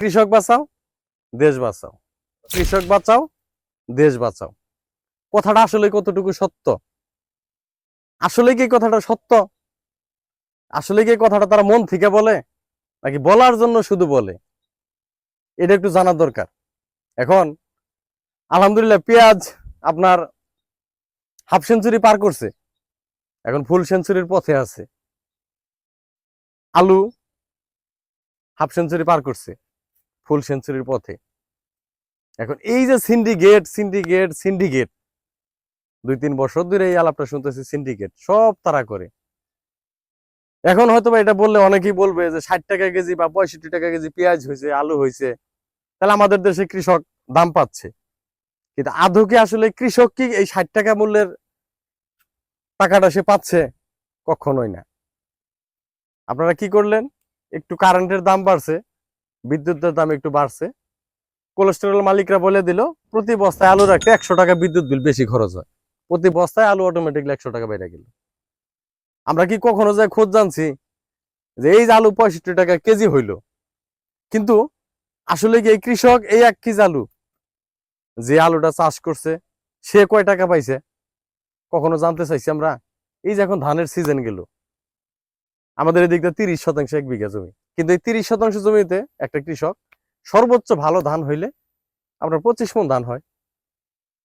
কৃষক বাঁচাও, দেশ বাঁচাও। কৃষক বাঁচাও, দেশ বাঁচাও। কথাটা আসলে কতটুকু সত্য? আসলে কি কথাটা সত্য? আসলে কি কথাটা তারা মন থেকে বলে, নাকি বলার জন্য শুধু বলে? এটা একটু জানার দরকার। এখন, আলহামদুলিল্লাহ, পেঁয়াজ আপনার হাফ সেঞ্চুরি পার করছে। এখন ফুল সেঞ্চুরির পথে আছে। আলু হাফ সেঞ্চুরি পার করছে। ফুল সেঞ্চুরির পথে। এখন এই যে সিন্ডিকেট সিন্ডিকেট সিন্ডিকেট দুই তিন বছর ধরে এই আলাপটা শুনতেছি সিন্ডিকেট সব তারা করে। এখন হয়তো এটা বললে অনেকেই বলবে যে ষাট টাকা কেজি বা পঁয়ষট্টি টাকা কেজি পেঁয়াজ হয়েছে, আলু হয়েছে, তাহলে আমাদের দেশে কৃষক দাম পাচ্ছে। কিন্তু আদৌ আসলে কৃষক কি এই ষাট টাকা মূল্যের টাকাটা সে পাচ্ছে? কখনোই না। আপনারা কি করলেন? একটু কারেন্টের দাম বাড়ছে। বিদ্যুতের দাম একটু বাড়ছে। কোলেস্টেরল মালিকরা বলে দিল, প্রতি বস্তায় আলু রাখতে একশো টাকা বিদ্যুৎ বিল বেশি খরচ হয়। প্রতি বস্তায় আলু অটোমেটিকলি একশো টাকা বেড়ে গেল। আমরা কি কখনো যায় খোঁজ জানছি যে এই যে আলু পঁয়ষট্টি টাকা কেজি হইল, কিন্তু আসলে কি এই কৃষক, এই এক কেজি আলু যে আলুটা চাষ করছে, সে কয় টাকা পাইছে? কখনো জানতে চাইছি আমরা? এই যে এখন ধানের সিজন গেল আমাদের এদিকটা তিরিশ শতাংশ এক বিঘা জমি। কিন্তু এই তিরিশ শতাংশ জমিতে একটা কৃষক সর্বোচ্চ ভালো ধান হইলে আপনার পঁচিশ মন ধান হয়।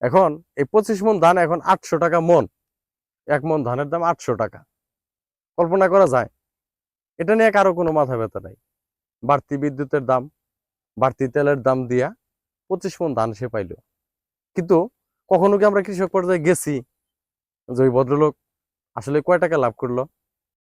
এখন এই পঁচিশ মন ধান এখন আটশো টাকা মন। এক মন ধানের দাম আটশো টাকা। কল্পনা করা যায়, এটা নিয়ে কারও কোনো মাথা ব্যথা নাই। বাড়তি বিদ্যুতের দাম, বাড়তি তেলের দাম দিয়া পঁচিশ মন ধান সে পাইল। কিন্তু কখনো কি আমরা কৃষক পর্যায়ে গেছি? যে ওই ভদ্রলোক আসলে কয় টাকা লাভ করল?